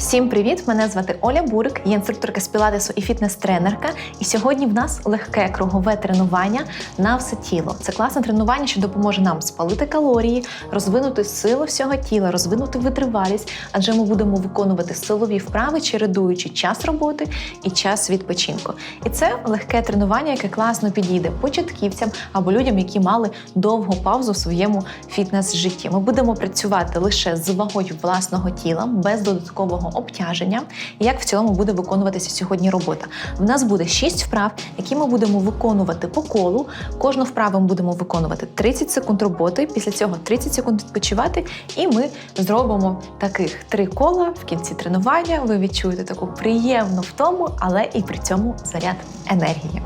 Всім привіт! Мене звати Оля Бурик, я інструкторка з пілатесу і фітнес-тренерка. І сьогодні в нас легке кругове тренування на все тіло. Це класне тренування, що допоможе нам спалити калорії, розвинути силу всього тіла, розвинути витривалість, адже ми будемо виконувати силові вправи, чередуючи час роботи і час відпочинку. І це легке тренування, яке класно підійде початківцям або людям, які мали довгу паузу в своєму фітнес-житті. Ми будемо працювати лише з вагою власного тіла, без додаткового обтяження. І як в цілому буде виконуватися сьогодні робота? В нас буде 6 вправ, які ми будемо виконувати по колу. Кожну вправу ми будемо виконувати 30 секунд роботи. Після цього 30 секунд відпочивати, і ми зробимо таких три кола в кінці тренування. Ви відчуєте таку приємну втому, але і при цьому заряд енергії.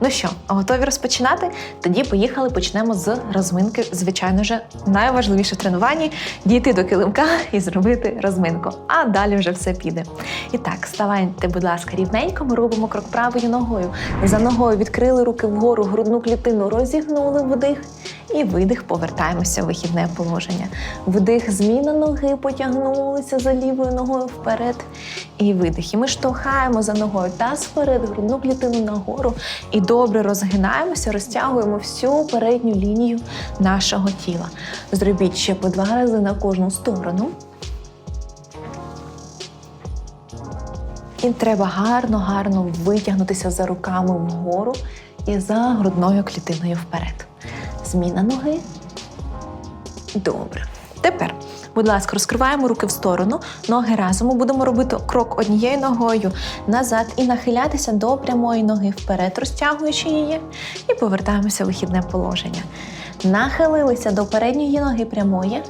Ну що, готові розпочинати? Тоді поїхали. Почнемо з розминки. Звичайно ж, найважливіше в тренуванні дійти до килимка і зробити розминку. А далі вже все піде. І так, ставайте, будь ласка, рівненько. Ми робимо крок правою ногою. За ногою відкрили руки вгору, грудну клітину розігнули вдих. І видих, повертаємося в вихідне положення. Вдих, зміна ноги, потягнулися за лівою ногою вперед. І видих. І ми штовхаємо за ногою таз вперед, грудну клітину нагору. І добре розгинаємося, розтягуємо всю передню лінію нашого тіла. Зробіть ще по два рази на кожну сторону. І треба гарно-гарно витягнутися за руками вгору і за грудною клітиною вперед. Зміна ноги. Добре. Тепер, будь ласка, розкриваємо руки в сторону, ноги разом. Ми будемо робити крок однією ногою назад і нахилятися до прямої ноги вперед, розтягуючи її, і повертаємося в вихідне положення. Нахилилися до передньої ноги прямої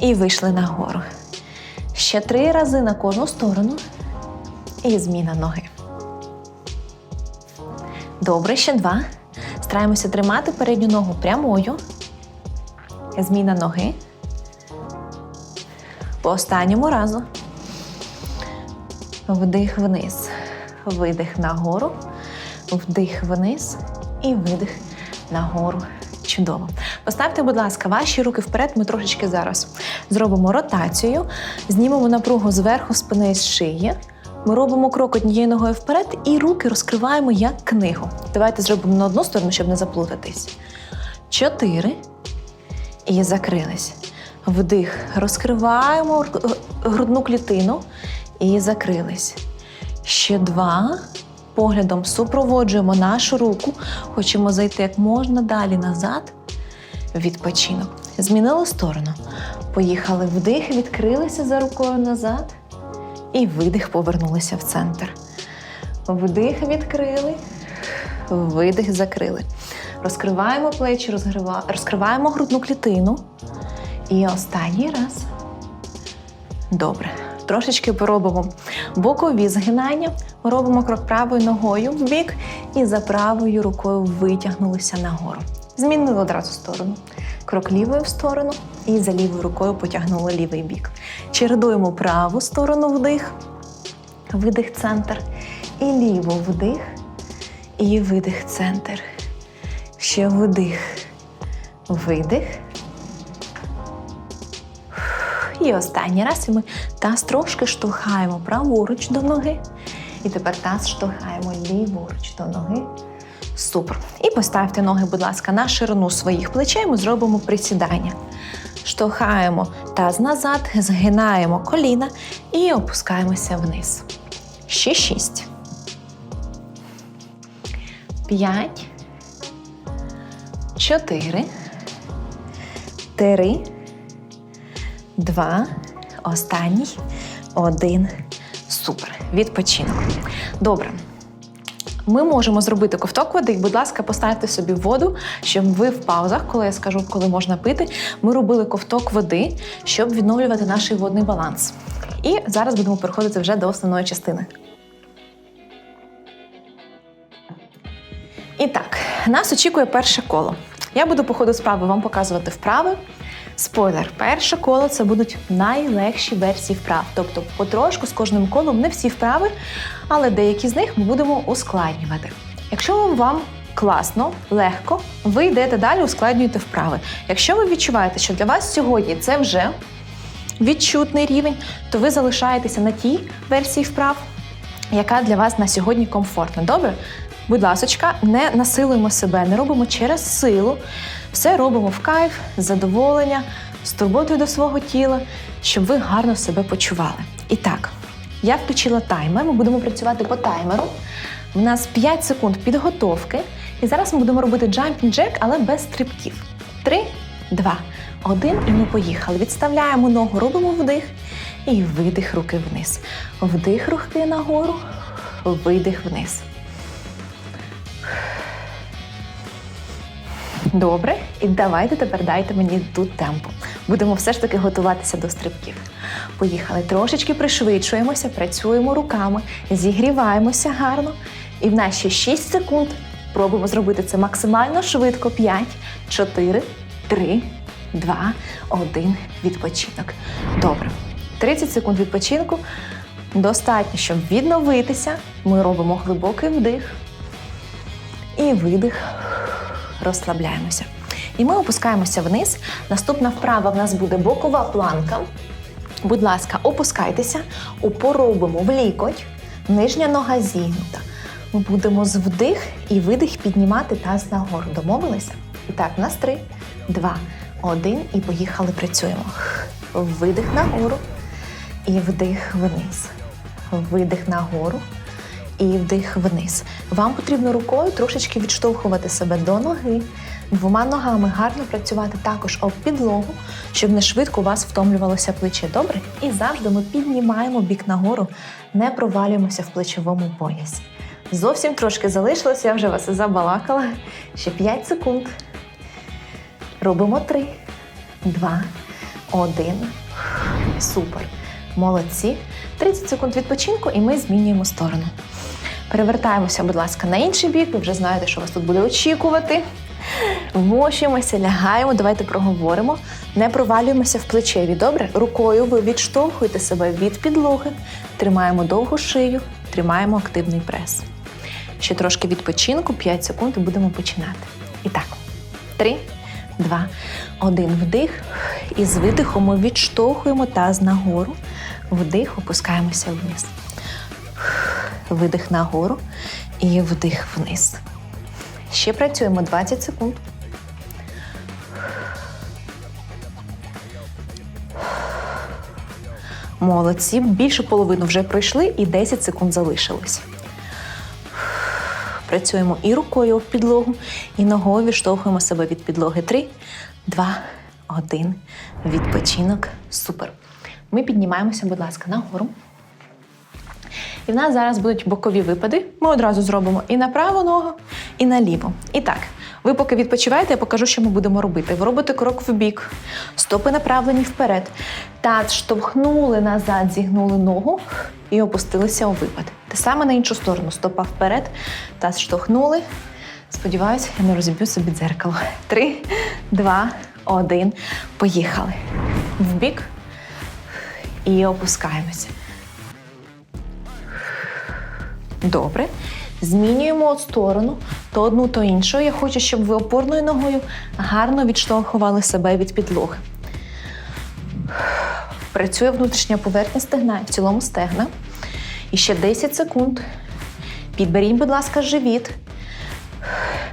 і вийшли нагору. Ще три рази на кожну сторону. І зміна ноги. Добре, ще два. Стараємося тримати передню ногу прямою. Зміна ноги. По останньому разу. Вдих вниз. Видих нагору. Вдих вниз і видих нагору. Чудово. Поставте, будь ласка, ваші руки вперед. Ми трошечки зараз зробимо ротацію, знімемо напругу зверху спини з шиї. Ми робимо крок однією ногою вперед і руки розкриваємо як книгу. Давайте зробимо на одну сторону, щоб не заплутатись. Чотири. І закрились. Вдих. Розкриваємо грудну клітину і закрились. Ще два. Поглядом супроводжуємо нашу руку. Хочемо зайти як можна далі назад. Відпочинок. Змінили сторону. Поїхали вдих, відкрилися за рукою назад. І видих, повернулися в центр. Вдих відкрили, видих закрили. Розкриваємо плечі, розкриваємо грудну клітину. І останній раз. Добре. Трошечки поробимо бокові згинання. Робимо крок правою ногою в бік і за правою рукою витягнулися нагору. Змінили одразу сторону. Крок лівою в сторону і за лівою рукою потягнули лівий бік. Чередуємо праву сторону вдих, видих центр. І ліву вдих, і видих центр. Ще вдих, видих. І останній раз і ми таз трошки штовхаємо праворуч до ноги. І тепер таз штовхаємо ліворуч до ноги. Супер. І поставте ноги, будь ласка, на ширину своїх плечей. Ми зробимо присідання. Штовхаємо таз назад, згинаємо коліна і опускаємося вниз. Ще шість. П'ять. Чотири. Три. Два. Останній. Один. Супер. Відпочинок. Добре. Ми можемо зробити ковток води. Будь ласка, поставте собі воду, щоб ви в паузах, коли я скажу, коли можна пити, ми робили ковток води, щоб відновлювати наш водний баланс. І зараз будемо переходити вже до основної частини. І так, нас очікує перше коло. Я буду по ходу справи вам показувати вправи. Спойлер, перше коло це будуть найлегші версії вправ. Тобто, потрошку з кожним колом не всі вправи, але деякі з них ми будемо ускладнювати. Якщо вам класно, легко, ви йдете далі, ускладнюєте вправи. Якщо ви відчуваєте, що для вас сьогодні це вже відчутний рівень, то ви залишаєтеся на тій версії вправ, яка для вас на сьогодні комфортна. Добре? Будь ласочка, не насилуємо себе, не робимо через силу. Все робимо в кайф, задоволення, з турботою до свого тіла, щоб ви гарно себе почували. І так, я включила таймер. Ми будемо працювати по таймеру. У нас 5 секунд підготовки. І зараз ми будемо робити jumping jack, але без стрибків. Три, два, один, і ми поїхали. Відставляємо ногу, робимо вдих і видих руки вниз. Вдих руки нагору, видих вниз. Добре, і давайте тепер дайте мені тут темпу. Будемо все ж таки готуватися до стрибків. Поїхали. Трошечки пришвидшуємося, працюємо руками, зігріваємося гарно. І в ще 6 секунд. Пробуємо зробити це максимально швидко. 5, 4, 3, 2, 1. Відпочинок. Добре. 30 секунд відпочинку. Достатньо, щоб відновитися. Ми робимо глибокий вдих і видих. Розслабляємося. І ми опускаємося вниз. Наступна вправа в нас буде бокова планка. Будь ласка, опускайтеся, упор робимо в лікоть, нижня нога зігнута. Ми будемо з вдих і видих піднімати таз нагору. Домовилися? І так, у нас три, два, один. І поїхали, працюємо. Видих нагору і вдих вниз. Видих нагору і вдих вниз. Вам потрібно рукою трошечки відштовхувати себе до ноги, двома ногами гарно працювати також об підлогу, щоб не швидко у вас втомлювалося плече. Добре? І завжди ми піднімаємо бік нагору, не провалюємося в плечовому поясі. Зовсім трошки залишилося, я вже вас забалакала. Ще 5 секунд. Робимо 3, 2, 1. Супер. Молодці. 30 секунд відпочинку, і ми змінюємо сторону. Перевертаємося, будь ласка, на інший бік. Ви вже знаєте, що вас тут буде очікувати. Вмощуємося, лягаємо, давайте проговоримо. Не провалюємося в плечеві. Добре? Рукою ви відштовхуєте себе від підлоги, тримаємо довгу шию, тримаємо активний прес. Ще трошки відпочинку, 5 секунд і будемо починати. І так, 3, 2, 1. Вдих. І з видихом ми відштовхуємо таз нагору. Вдих, опускаємося вниз. Видих нагору і вдих вниз. Ще працюємо 20 секунд. Молодці. Більше половину вже пройшли і 10 секунд залишилось. Працюємо і рукою об підлогу, і ногою відштовхуємо себе від підлоги. Три, два, один. Відпочинок. Супер. Ми піднімаємося, будь ласка, нагору. І в нас зараз будуть бокові випади. Ми одразу зробимо і на праву ногу, і на ліву. І так, ви поки відпочиваєте, я покажу, що ми будемо робити. Ви робите крок в бік, стопи направлені вперед. Таз штовхнули назад, зігнули ногу і опустилися у випад. Те саме на іншу сторону. Стопа вперед, таз штовхнули. Сподіваюся, я не розіб'ю собі дзеркало. Три, два, один. Поїхали. В бік і опускаємося. Добре. Змінюємо сторону то одну, то іншу. Я хочу, щоб ви опорною ногою гарно відштовхували себе від підлоги. Працює внутрішня поверхня стегна, в цілому стегна. І ще 10 секунд. Підберіть, будь ласка, живіт.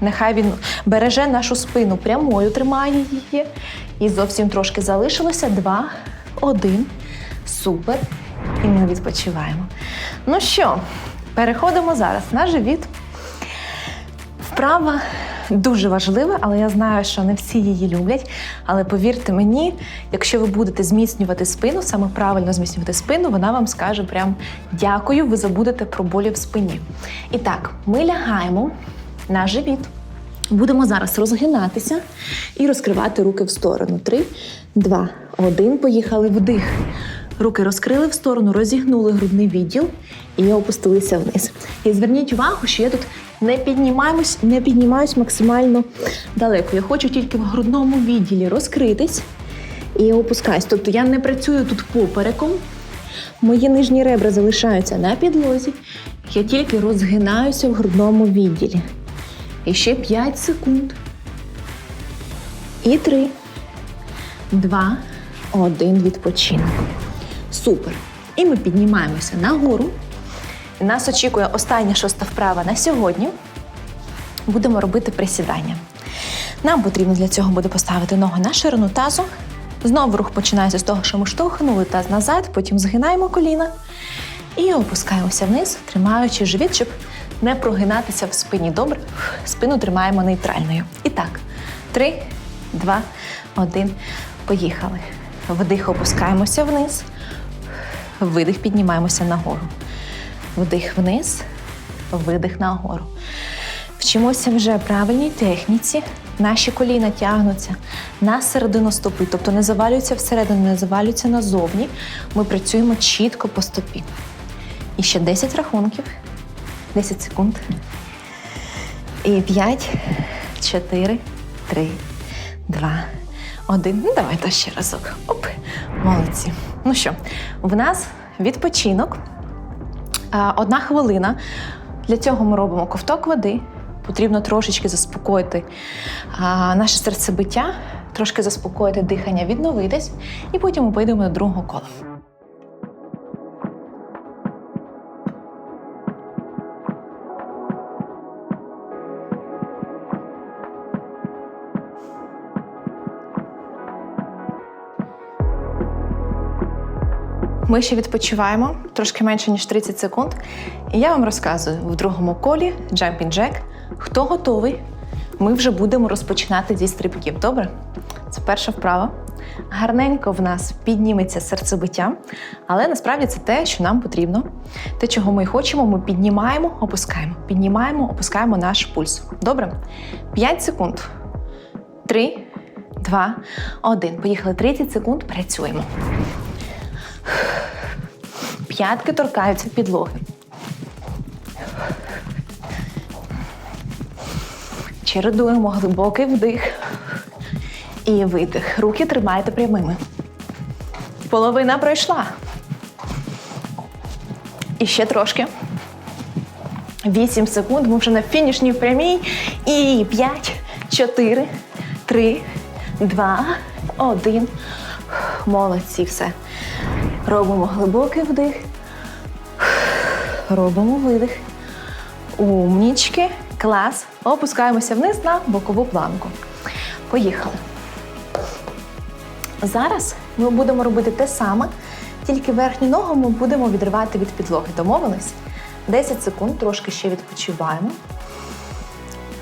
Нехай він береже нашу спину прямою, тримає її. І зовсім трошки залишилося. Два, один. Супер. І ми відпочиваємо. Ну що, переходимо зараз на живіт. Вправа дуже важлива, але я знаю, що не всі її люблять. Але повірте мені, якщо ви будете зміцнювати спину, саме правильно зміцнювати спину, вона вам скаже прям дякую, ви забудете про болі в спині. І так, ми лягаємо на живіт. Будемо зараз розгинатися і розкривати руки в сторону. Три, два, один. Поїхали вдих. Руки розкрили в сторону, розігнули грудний відділ і опустилися вниз. І зверніть увагу, що я тут не піднімаюсь, не піднімаюсь максимально далеко. Я хочу тільки в грудному відділі розкритись і опускаюсь. Тобто я не працюю тут попереком. Мої нижні ребра залишаються на підлозі. Я тільки розгинаюся в грудному відділі. І ще 5 секунд. І 3, 2, один відпочинок. Супер. І ми піднімаємося нагору. Нас очікує остання шоста вправа на сьогодні. Будемо робити присідання. Нам потрібно для цього буде поставити ногу на ширину тазу. Знову рух починається з того, що ми штовхнули таз назад, потім згинаємо коліна і опускаємося вниз, тримаючи живіт, щоб не прогинатися в спині. Добре? Спину тримаємо нейтральною. І так, три, два, один. Поїхали. Вдих, опускаємося вниз. Видих, піднімаємося нагору. Вдих вниз, видих нагору. Вчимося вже правильній техніці. Наші коліна тягнуться на середину стопи, тобто не завалюються всередину, не завалюються назовні. Ми працюємо чітко по стопі. І ще 10 рахунків, 10 секунд. І 5, 4, 3, 2, 1. Ну, давайте ще разок. Оп, молодці. Ну що, в нас відпочинок. Одна хвилина. Для цього ми робимо ковток води. Потрібно трошечки заспокоїти наше серцебиття, трошки заспокоїти дихання, відновитись, і потім ми поїдемо до другого кола. Ми ще відпочиваємо трошки менше ніж 30 секунд. І я вам розказую в другому колі Jumping Jack. Хто готовий? Ми вже будемо розпочинати зі стрибків. Добре? Це перша вправа. Гарненько в нас підніметься серцебиття, але насправді це те, що нам потрібно. Те, чого ми хочемо, ми піднімаємо, опускаємо. Піднімаємо, опускаємо наш пульс. Добре? 5 секунд. 3, 2, 1. Поїхали 30 секунд. Працюємо. П'ятки торкаються підлоги. Чередуємо глибокий вдих і видих. Руки тримайте прямими. Половина пройшла. І ще трошки. 8 секунд. Ми вже на фінішній прямій. І 5, 4, 3, 2, 1. Молодці, все. Робимо глибокий вдих. Робимо видих. Умнічки. Клас. Опускаємося вниз на бокову планку. Поїхали. Зараз ми будемо робити те саме, тільки верхню ногу ми будемо відривати від підлоги. Домовились? 10 секунд, трошки ще відпочиваємо.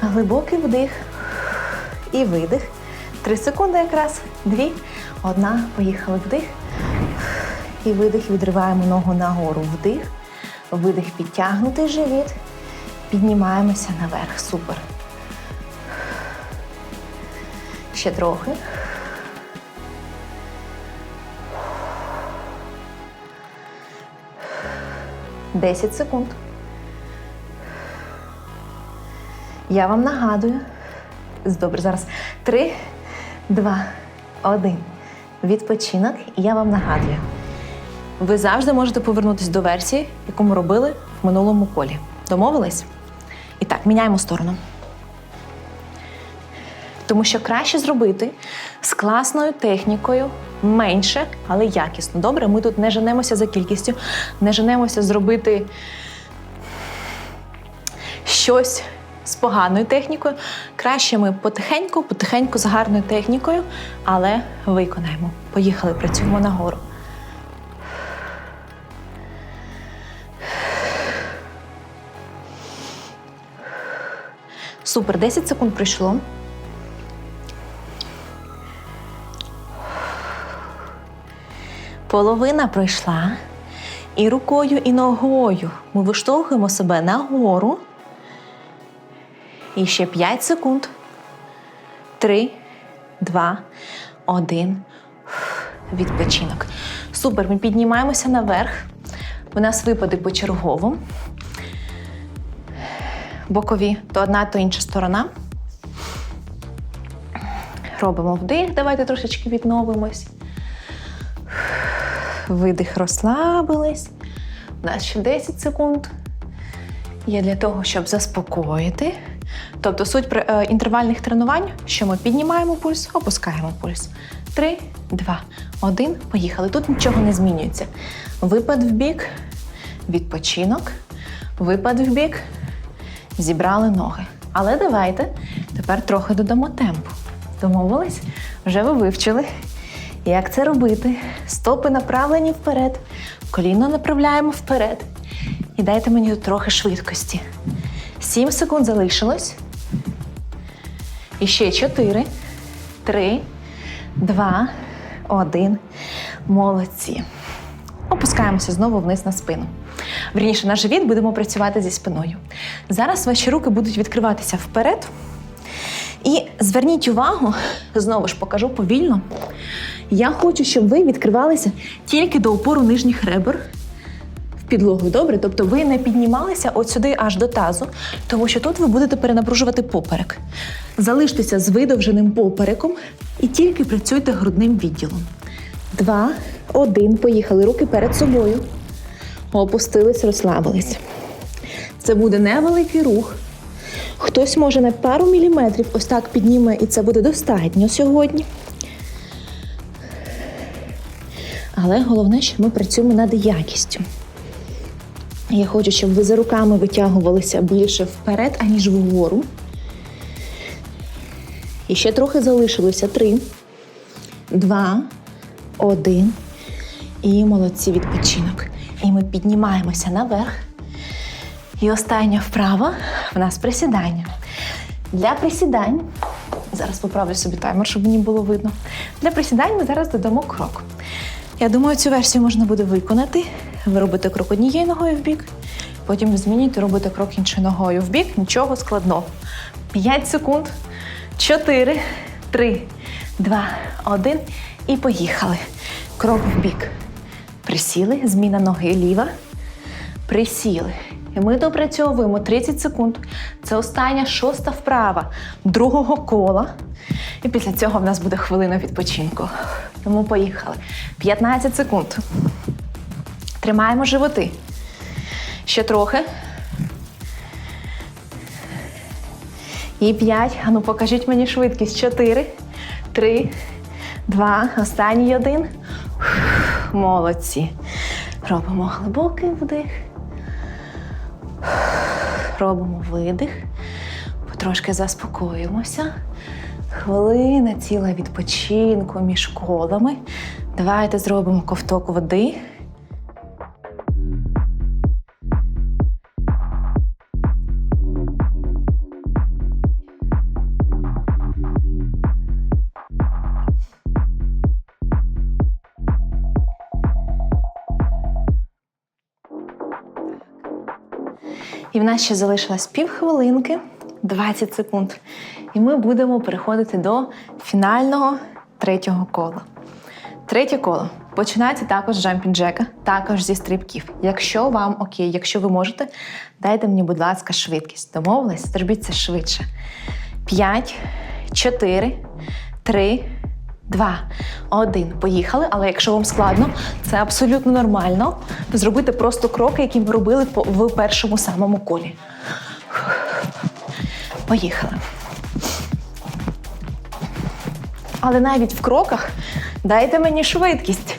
Глибокий вдих і видих. 3 секунди якраз. Дві. Одна. Поїхали вдих. І видих, відриваємо ногу нагору. Вдих. Видих, підтягнутий живіт. Піднімаємося наверх. Супер. Ще трохи. Десять секунд. Я вам нагадую. Добре, зараз. Три, два, один. Відпочинок. І я вам нагадую. Ви завжди можете повернутися до версії, яку ми робили в минулому колі. Домовились? І так, міняємо сторону. Тому що краще зробити з класною технікою менше, але якісно. Добре, ми тут не женемося за кількістю, не женемося зробити щось з поганою технікою. Краще ми потихеньку, потихеньку з гарною технікою, але виконаємо. Поїхали, працюємо нагору. Супер, 10 секунд пройшло. Половина пройшла. І рукою, і ногою ми виштовхуємо себе нагору. І ще 5 секунд. 3, 2, 1. Відпочинок. Супер. Ми піднімаємося наверх. У нас випади почергово. Бокові то одна, то інша сторона. Робимо вдих. Давайте трошечки відновимось. Видих, розслабились. У нас ще 10 секунд. Є для того, щоб заспокоїти. Тобто суть е, інтервальних тренувань, що ми піднімаємо пульс, опускаємо пульс. Три, два, один. Поїхали. Тут нічого не змінюється. Випад в бік, відпочинок, випад в бік, зібрали ноги. Але давайте тепер трохи додамо темпу. Домовились? Вже ви вивчили. Як це робити? Стопи направлені вперед, коліно направляємо вперед. І дайте мені трохи швидкості. Сім секунд залишилось. І ще чотири, три, два, один. Молодці. Опускаємося знову вниз на спину. Вірніше, на живіт будемо працювати зі спиною. Зараз ваші руки будуть відкриватися вперед. І зверніть увагу, знову ж покажу повільно. Я хочу, щоб ви відкривалися тільки до опору нижніх ребер в підлогу. Добре? Тобто ви не піднімалися от сюди аж до тазу, тому що тут ви будете перенапружувати поперек. Залиштеся з видовженим попереком і тільки працюйте грудним відділом. Два, один. Поїхали. Руки перед собою. Опустились, розслабились. Це буде невеликий рух. Хтось може на пару міліметрів ось так підніме, і це буде достатньо сьогодні. Але головне, що ми працюємо над якістю. Я хочу, щоб ви за руками витягувалися більше вперед, аніж вгору. І ще трохи залишилося. Три, два, один. І молодці відпочинок. І ми піднімаємося наверх. І остання вправа в нас присідання. Для присідань, зараз поправлю собі таймер, щоб мені було видно. Для присідань ми зараз додамо крок. Я думаю, цю версію можна буде виконати. Ви робите крок однією ногою в бік, потім змінюєте, робите крок іншою ногою в бік. Нічого складного. 5 секунд. 4, 3, 2, 1. І поїхали. Крок в бік. Присіли, зміна ноги ліва. Присіли. І ми допрацьовуємо 30 секунд. Це остання шоста вправа другого кола. І після цього в нас буде хвилина відпочинку. Тому поїхали. 15 секунд. Тримаємо животи. Ще трохи. І 5. Ану, покажіть мені швидкість. 4, 3, 2, останній один. Молодці. Робимо глибокий вдих. Робимо видих, потрошки заспокоїмося. Хвилина ціла відпочинку між колами. Давайте зробимо ковток води. І в нас ще залишилось півхвилинки, 20 секунд. І ми будемо переходити до фінального третього кола. Третє коло. Починається також з джампінг джека, також зі стрибків. Якщо вам окей, якщо ви можете, дайте мені, будь ласка, швидкість. Домовились? Зробіть це швидше. 5, 4, 3, 2, 1. Поїхали. Але якщо вам складно, це абсолютно нормально. Зробити просто кроки, які ми робили в першому самому колі. Поїхали. Але навіть в кроках дайте мені швидкість.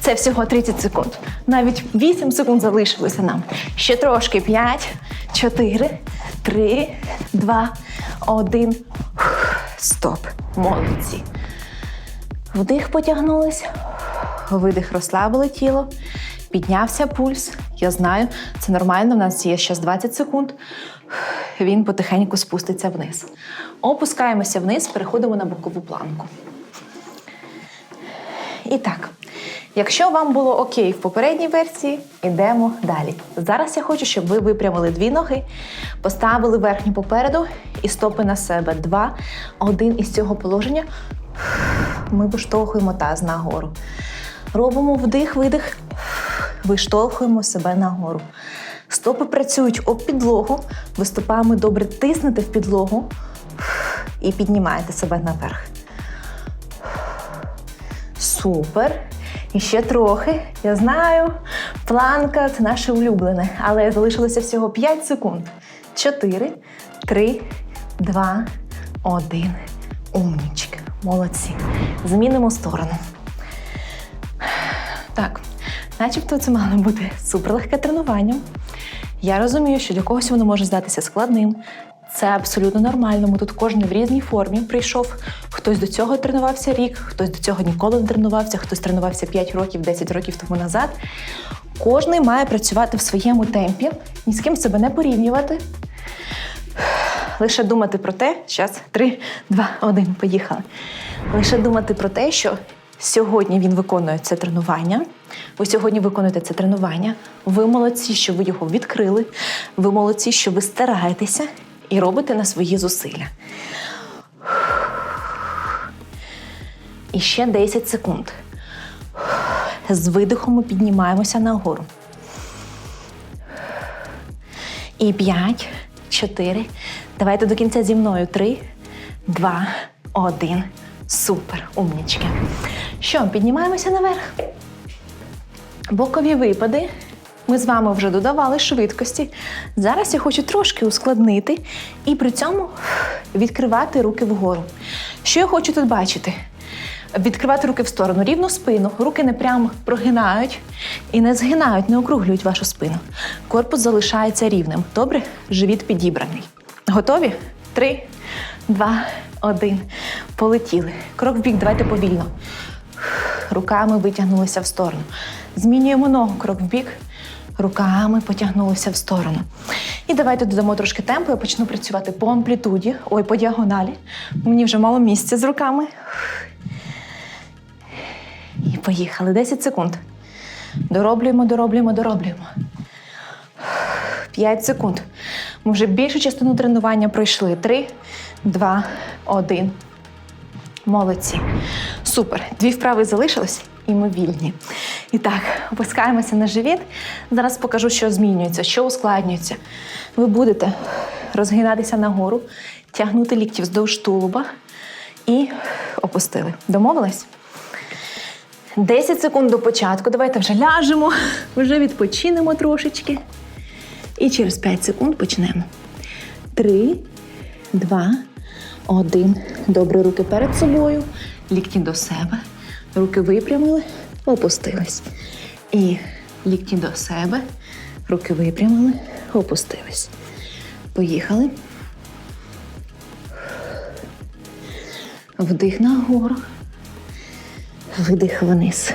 Це всього 30 секунд. Навіть 8 секунд залишилося нам. Ще трошки. 5, 4, 3, 2, 1. Стоп. Молодці. Вдих потягнулись, видих розслабили тіло, піднявся пульс. Я знаю, це нормально, в нас є ще 20 секунд. Він потихеньку спуститься вниз. Опускаємося вниз, переходимо на бокову планку. І так, якщо вам було окей в попередній версії, йдемо далі. Зараз я хочу, щоб ви випрямили дві ноги, поставили верхню попереду і стопи на себе. Два, один із цього положення. Ми виштовхуємо таз нагору. Робимо вдих, видих, виштовхуємо себе нагору. Стопи працюють об підлогу, ви стопами добре тиснете в підлогу і піднімаєте себе наверх. Супер. І ще трохи. Я знаю, планка це наше улюблене, але залишилося всього 5 секунд. 4, 3, 2, один. Умнічки. Молодці. Змінимо сторону. Так, начебто це мало бути суперлегке тренування. Я розумію, що для когось воно може здатися складним. Це абсолютно нормально. Ми тут кожен в різній формі прийшов. Хтось до цього тренувався рік, хтось до цього ніколи не тренувався, хтось тренувався 5 років, 10 років тому назад. Кожний має працювати в своєму темпі, ні з ким себе не порівнювати. Лише думати про те, зараз три, два, один, поїхали. Лише думати про те, що сьогодні він виконує це тренування. Ви сьогодні виконуєте це тренування. Ви молодці, що ви його відкрили. Ви молодці, що ви стараєтеся і робите на свої зусилля. І ще 10 секунд. З видихом ми піднімаємося нагору. І п'ять, чотири. Давайте до кінця зі мною. Три, два, один. Супер, умнічки. Що, піднімаємося наверх? Бокові випади. Ми з вами вже додавали швидкості. Зараз я хочу трошки ускладнити і при цьому відкривати руки вгору. Що я хочу тут бачити? Відкривати руки в сторону, рівну спину. Руки не прямо прогинають і не згинають, не округлюють вашу спину. Корпус залишається рівним. Добре? Живіт підібраний. Готові? Три, два, один. Полетіли. Крок в бік, давайте повільно. Руками витягнулися в сторону. Змінюємо ногу, крок в бік. Руками потягнулися в сторону. І давайте додамо трошки темпу. Я почну працювати по амплітуді, ой, по діагоналі. Мені вже мало місця з руками. І поїхали. 10 секунд. Дороблюємо, дороблюємо, дороблюємо. 5 секунд. Ми вже більшу частину тренування пройшли. 3, 2, 1. Молодці. Супер. Дві вправи залишились, і ми. І так, опускаємося на живіт. Зараз покажу, що змінюється, що ускладнюється. Ви будете розгинатися нагору, тягнути лікті вздовж тулуба і опустили. Домовились? 10 секунд до початку. Давайте вже ляжемо, вже відпочинемо трошечки. І через 5 секунд почнемо. 3, 2, 1. Добре, руки перед собою, лікті до себе. Руки випрямили, опустились. І лікті до себе, руки випрямили, опустились. Поїхали. Вдих нагору. Видих вниз.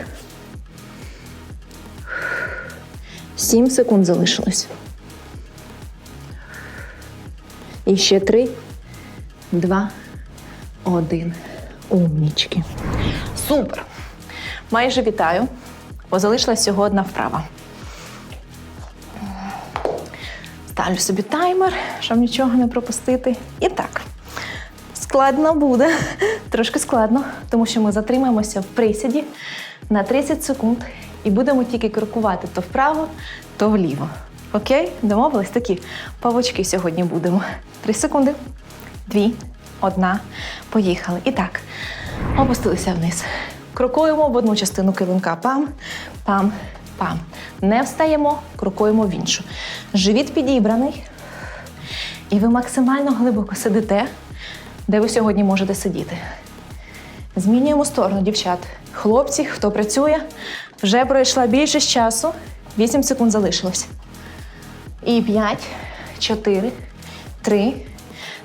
Сім секунд залишилось. І ще три, два, один. Умнічки. Супер! Майже вітаю. Бо залишилась всього одна вправа. Ставлю собі таймер, щоб нічого не пропустити. І так. Складно буде, трошки складно, тому що ми затримаємося в присіді на 30 секунд і будемо тільки крокувати то вправо, то вліво. Окей? Домовились? Такі павочки сьогодні будемо. Три секунди. Дві, одна. Поїхали. І так, опустилися вниз. Крокуємо в одну частину килимка. Пам, пам, пам. Не встаємо, крокуємо в іншу. Живіт підібраний. І ви максимально глибоко сидите, де ви сьогодні можете сидіти. Змінюємо сторону, дівчат. Хлопці, хто працює, вже пройшла більше часу. 8 секунд залишилось. І 5, 4, 3,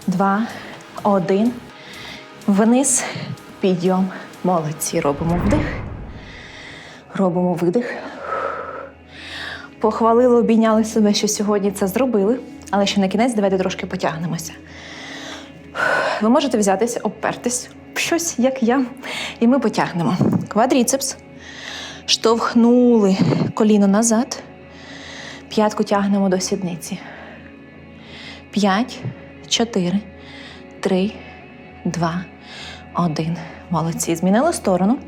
2, 1. Вниз, підйом. Молодці. Робимо вдих. Робимо видих. Похвалили, обійняли себе, що сьогодні це зробили. Але ще на кінець давайте трошки потягнемося. Ви можете взятися, обпертись щось, як я, і ми потягнемо. Квадріцепс. Штовхнули коліно назад. П'ятку тягнемо до сідниці. П'ять, чотири, три, два, один. Молодці. Змінили сторону.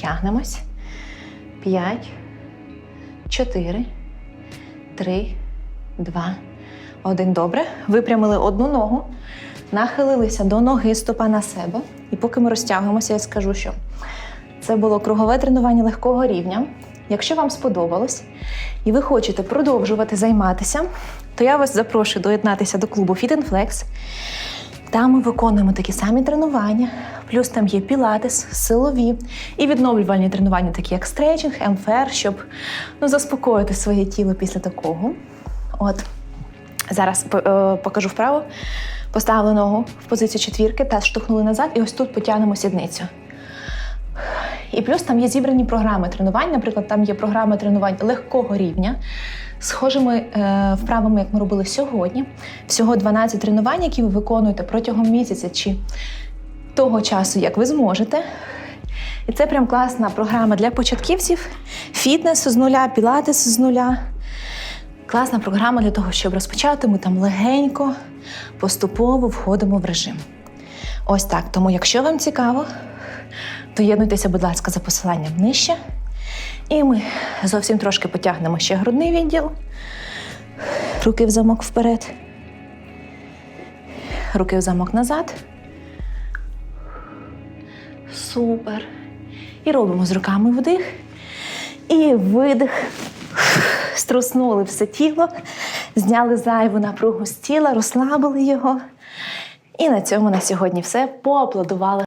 Тягнемось. П'ять, чотири, три, два, один. Добре. Випрямили одну ногу, нахилилися до ноги стопа на себе. І поки ми розтягуємося, я скажу, що це було кругове тренування легкого рівня. Якщо вам сподобалось і ви хочете продовжувати займатися, то я вас запрошую доєднатися до клубу Fit and. Там ми виконуємо такі самі тренування, плюс там є пілатес, силові і відновлювальні тренування, такі як стретчинг, МФР, щоб ну, заспокоїти своє тіло після такого. От зараз е, покажу вправо. Поставили ногу в позицію четвірки та штовхнули назад, і ось тут потягнемо сідницю. І плюс там є зібрані програми тренувань. Наприклад, там є програма тренувань легкого рівня, схожими е, вправами, як ми робили сьогодні. Всього 12 тренувань, які ви виконуєте протягом місяця чи того часу, як ви зможете. І це прям класна програма для початківців, фітнесу з нуля, пілатесу з нуля. Класна програма для того, щоб розпочати. Ми там легенько, поступово входимо в режим. Ось так. Тому, якщо вам цікаво, доєднуйтеся, будь ласка, за посиланням нижче. І ми зовсім трошки потягнемо ще грудний відділ. Руки в замок вперед. Руки в замок назад. Супер. І робимо з руками вдих. І видих. Струснули все тіло, зняли зайву напругу з тіла, розслабили його. І на цьому на сьогодні все. Поаплодували.